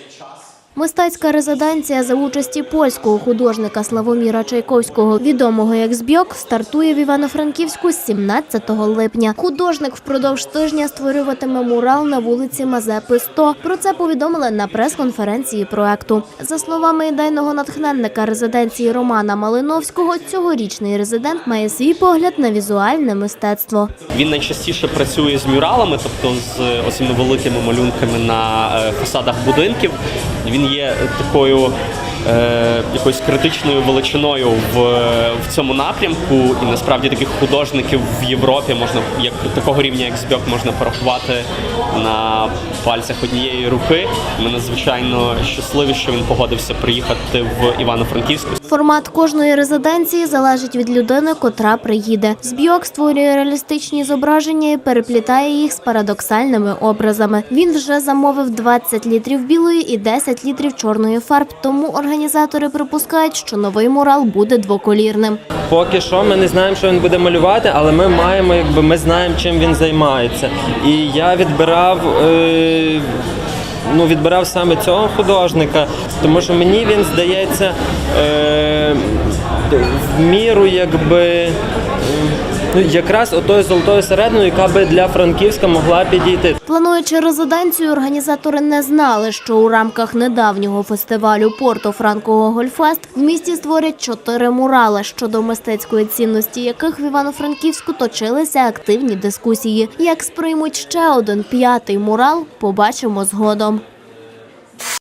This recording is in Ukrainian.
Thank Мистецька резиденція за участі польського художника Славоміра Чайковського, відомого як Збьок, стартує в Івано-Франківську з 17 липня. Художник впродовж тижня створюватиме мурал на вулиці Мазепи 100. Про це повідомили на прес-конференції проекту. За словами ідейного натхненника резиденції Романа Малиновського, цьогорічний резидент має свій погляд на візуальне мистецтво. Він найчастіше працює з мюралами, тобто з оцими великими малюнками на е, фасадах будинків. Він є такою е, якоюсь критичною величиною в, в цьому напрямку, і насправді таких художників в Європі можна як такого рівня, як Збьок, можна порахувати на пальцях однієї руки. Ми надзвичайно щасливі, що він погодився приїхати в Івано-Франківську. Формат кожної резиденції залежить від людини, котра приїде. Збьок створює реалістичні зображення і переплітає їх з парадоксальними образами. Він вже замовив 20 літрів білої і 10 літрів чорної фарб. Тому організатори припускають, що новий мурал буде двоколірним. Поки що ми не знаємо, що він буде малювати, але ми маємо, якби ми знаємо, чим він займається. І я відбирав. Е- Ну, відбирав саме цього художника, тому що мені він здається е, в міру якби ну, якраз отою золотою серединою, яка би для Франківська могла підійти. Плануючи резиденцію, організатори не знали, що у рамках недавнього фестивалю Порто Франко Гольфест в місті створять чотири мурали, щодо мистецької цінності яких в Івано-Франківську точилися активні дискусії. Як сприймуть ще один п'ятий мурал, побачимо згодом.